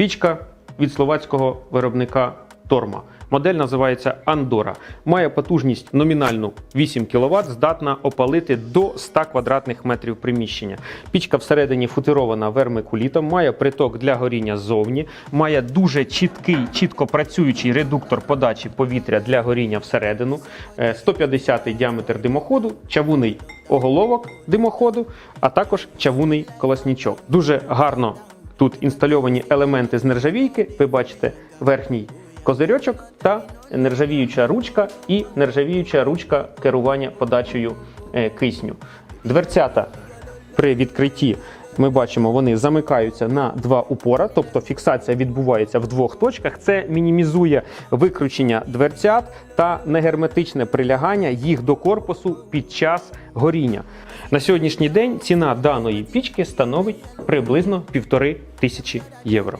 Пічка від словацького виробника Торма. Модель називається Андора. Має потужність номінальну 8 кВт, здатна опалити до 100 квадратних метрів приміщення. Пічка всередині футирована вермикулітом, має приток для горіння ззовні, має дуже чіткий, чітко працюючий редуктор подачі повітря для горіння всередину, е, 150 діаметр димоходу, чавунний оголовок димоходу, а також чавунний колоснічок. Дуже гарно Тут інстальовані елементи з нержавійки. Ви бачите верхній козирьочок та нержавіюча ручка і нержавіюча ручка керування подачею е, кисню. Дверцята при відкритті. Ми бачимо, вони замикаються на два упора, тобто фіксація відбувається в двох точках. Це мінімізує викручення дверцят та негерметичне прилягання їх до корпусу під час горіння. На сьогоднішній день ціна даної пічки становить приблизно півтори тисячі євро.